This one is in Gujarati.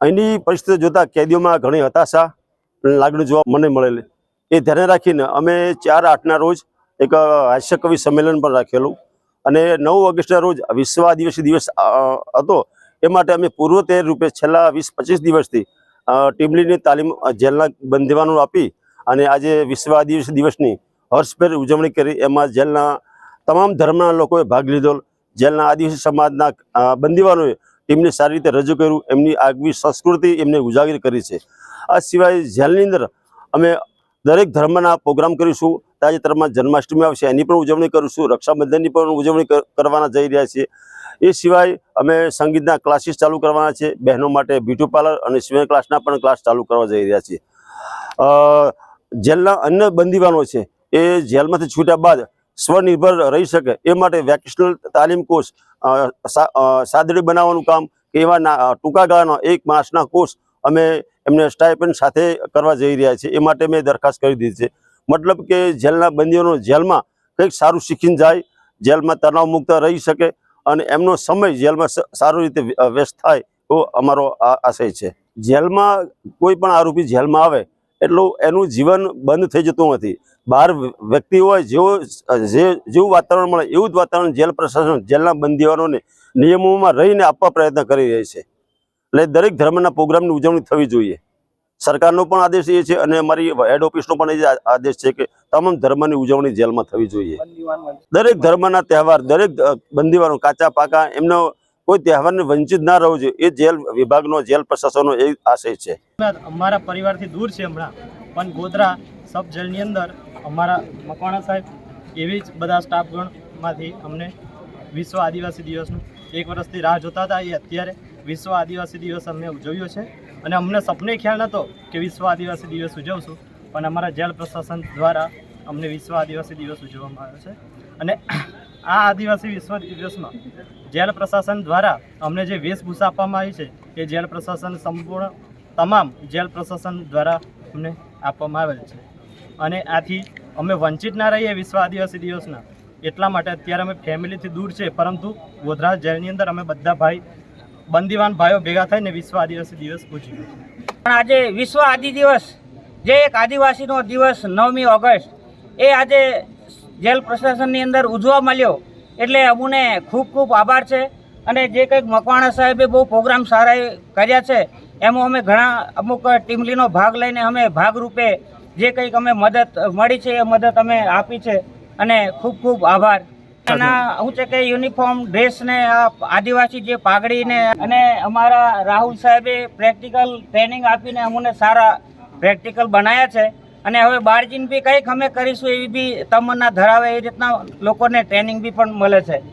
અહીંની પરિસ્થિતિ જોતા કેદીઓમાં ઘણી હતાશા લાગણી જોવા મને મળેલી. એ ધ્યાને રાખીને અમે ચાર આઠના રોજ એક હાસ્ય કવિ સંમેલન પણ રાખેલું અને નવ ઓગસ્ટના રોજ વિશ્વ આદિવાસી દિવસ હતો. એ માટે અમે પૂર્વ તૈયારી રૂપે છેલ્લા વીસ પચીસ દિવસથી ટીમલીની તાલીમ જેલના બંધીવાનો આપી અને આજે વિશ્વ આદિવાસી દિવસની હર્ષભેર ઉજવણી કરી. એમાં જેલના તમામ ધર્મના લોકોએ ભાગ લીધો. જેલના આદિવાસી સમાજના બંદીવાનોએ ટીમને સારી રીતે રજૂ કર્યું, એમની આગવી સંસ્કૃતિ એમને ઉજાગર કરી છે. આ સિવાય જેલની અંદર અમે દરેક ધર્મના પ્રોગ્રામ કરીશું, તાજેતરમાં જન્માષ્ટમી આવશે, એની પણ ઉજવણી કરીશું, રક્ષાબંધનની પણ ઉજવણી કરવાના જઈ રહ્યા છીએ. એ સિવાય અમે સંગીતના ક્લાસીસ ચાલુ કરવાના છે, બહેનો માટે બ્યુટી પાર્લર અને સ્વિમિંગ ક્લાસના પણ ક્લાસ ચાલુ કરવા જઈ રહ્યા છીએ. જેલના અન્ય બંદીવાનો છે, એ જેલમાંથી છૂટ્યા બાદ સ્વનિર્ભર રહી શકે. એ માટે વેકેશનલ તાલીમ કોર્સ સાદડી બનાવવાનું કામ કે એવા ટૂંકા ગાળાનો એક માસના કોર્સ અમે એમને સ્ટાઇપેન્ડ સાથે કરવા જઈ રહ્યા છીએ. એ માટે મેં દરખાસ્ત કરી દીધી છે. મતલબ કે જેલના બંદીઓનો જેલમાં કંઈક સારું શીખીને જાય, જેલમાં તણાવ મુક્ત રહી શકે અને એમનો સમય જેલમાં સારી રીતે વ્યસ્ત થાય એવો અમારો આશય છે. જેલમાં કોઈ પણ આરોપી જેલમાં આવે એટલું એનું જીવન બંધ થઈ જતું નથી. બહાર વ્યક્તિ હોય જેવો જે જેવું વાતાવરણ મળે એવું જ વાતાવરણ જેલ પ્રશાસન જેલના બંદીવાનોને નિયમોમાં રહીને આપવા પ્રયત્ન કરી રહી છે. એટલે દરેક ધર્મના પ્રોગ્રામની ઉજવણી થવી જોઈએ. સરકારનો પણ આદેશ એ છે અને અમારી હેડ ઓફિસનો પણ એ આદેશ છે કે તમામ ધર્મની ઉજવણી જેલમાં થવી જોઈએ. દરેક ધર્મના તહેવાર દરેક બંદીવાનો કાચા પાકા એમનો કોઈ તહેવારને વંચિત ના રહેવું જોઈએ. એ જેલ વિભાગનો, જેલ પ્રશાસનનો એ આશય છે. અમારા પરિવારથી દૂર છે હમણાં. પણ ગોધરા સબ જેલની અંદર અમારા મકવાણા સાહેબ એવી જ બધા સ્ટાફગણમાંથી અમને વિશ્વ આદિવાસી દિવસનું એક વર્ષથી રાહ જોતા હતા. એ અત્યારે વિશ્વ આદિવાસી દિવસ અમે ઉજવ્યો છે. અને અમને સપને ખ્યાલ નહોતો કે વિશ્વ આદિવાસી દિવસ ઉજવશું. પણ અમારા જેલ પ્રશાસન દ્વારા અમને વિશ્વ આદિવાસી દિવસ ઉજવવામાં આવ્યો છે. અને આ આદિવાસી વિશ્વ દિવસમાં જેલ પ્રશાસન દ્વારા અમને જે વેશભૂષા આપવામાં આવી છે એ જેલ પ્રશાસન સંપૂર્ણ તમામ જેલ પ્રશાસન દ્વારા અમને આપવામાં આવેલ છે. અને આથી અમે વંચિત ના રહીએ વિશ્વ આદિવાસી દિવસના. એટલા માટે અત્યારે અમે ફેમિલીથી દૂર છે, પરંતુ ગોધરા જેલની અંદર અમે બધા ભાઈ, બંદીવાન ભાઈઓ ભેગા થઈને વિશ્વ આદિવાસી દિવસ છીએ. પણ આજે વિશ્વ આદિ દિવસ જે એક આદિવાસીનો દિવસ નવમી ઓગસ્ટ, એ આજે જેલ પ્રશાસનની અંદર ઉજવા મળ્યો એટલે અમુને ખૂબ ખૂબ આભાર છે. અને જે કંઈક મકવાણા સાહેબે બહુ પ્રોગ્રામ સારા એ કર્યા છે એમાં અમે ઘણા અમુક ટીમલીનો ભાગ લઈને અમે ભાગરૂપે જે કંઈક અમે મદદ મળી છે એ મદદ અમે આપી છે. અને ખૂબ ખૂબ આભાર. એના શું છે કે યુનિફોર્મ ડ્રેસ ને આ આદિવાસી જે પાઘડી ને અને અમારા રાહુલ સાહેબે પ્રેક્ટિકલ ટ્રેનિંગ આપીને અમને સારા પ્રેક્ટિકલ બનાવ્યા છે. અને હવે બાળજીન બી કંઈક અમે કરીશું એવી બી તમન્ના ધરાવે એ રીતના લોકોને ટ્રેનિંગ બી પણ મળે છે.